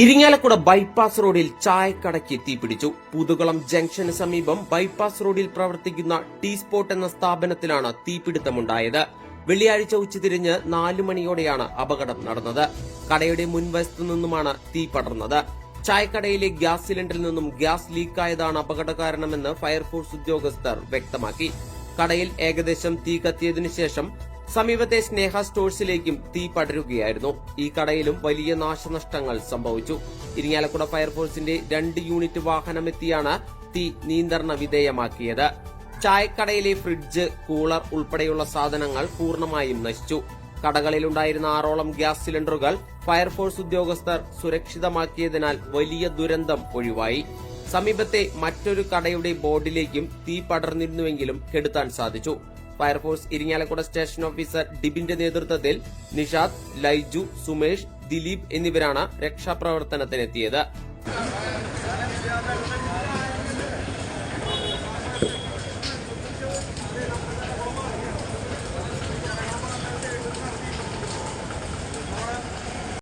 Irinjalakuda bypass റോഡിൽ ചായക്കടയ്ക്ക് തീപിടിച്ചു. പുതുകുളം junction സമീപം ബൈപ്പാസ് റോഡിൽ പ്രവർത്തിക്കുന്ന ടീ സ്പോട്ട് എന്ന സ്ഥാപനത്തിലാണ് തീപിടുത്തമുണ്ടായത്. വെള്ളിയാഴ്ച ഉച്ചതിരിഞ്ഞ് നാലു മണിയോടെയാണ് അപകടം നടന്നത്. കടയുടെ മുൻവശത്തു നിന്നുമാണ് തീ പടർന്നത്. ചായക്കടയിലെ ഗ്യാസ് സിലിണ്ടറിൽ നിന്നും ഗ്യാസ് ലീക്കായതാണ് അപകട കാരണമെന്ന് ഫയർഫോഴ്സ് ഉദ്യോഗസ്ഥർ വ്യക്തമാക്കി. കടയിൽ ഏകദേശം തീ കത്തിയതിനു ശേഷം സമീപത്തെ സ്നേഹ സ്റ്റോഴ്സിലേക്കും തീ പടരുകയായിരുന്നു. ഈ കടയിലും വലിയ നാശനഷ്ടങ്ങൾ സംഭവിച്ചു. ഇരിങ്ങാലക്കുട ഫയർഫോഴ്സിന്റെ രണ്ട് യൂണിറ്റ് വാഹനമെത്തിയാണ് തീ നിയന്ത്രണ വിധേയമാക്കിയത്. ചായക്കടയിലെ ഫ്രിഡ്ജ് കൂളർ ഉൾപ്പെടെയുള്ള സാധനങ്ങൾ പൂർണമായും നശിച്ചു. കടകളിലുണ്ടായിരുന്ന ആറോളം ഗ്യാസ് സിലിണ്ടറുകൾ ഫയർഫോഴ്സ് ഉദ്യോഗസ്ഥർ സുരക്ഷിതമാക്കിയതിനാൽ വലിയ ദുരന്തം ഒഴിവായി. സമീപത്തെ മറ്റൊരു കടയുടെ ബോർഡിലേക്കും തീ പടർന്നിരുന്നുവെങ്കിലും കെടുത്താൻ സാധിച്ചു. Fire force Irinjalakuda station officer ഡിബിന്റെ നേതൃത്വത്തിൽ നിഷാദ് ലൈജു സുമേഷ് ദിലീപ് എന്നിവരാണ് രക്ഷാപ്രവർത്തനത്തിനെത്തിയത്.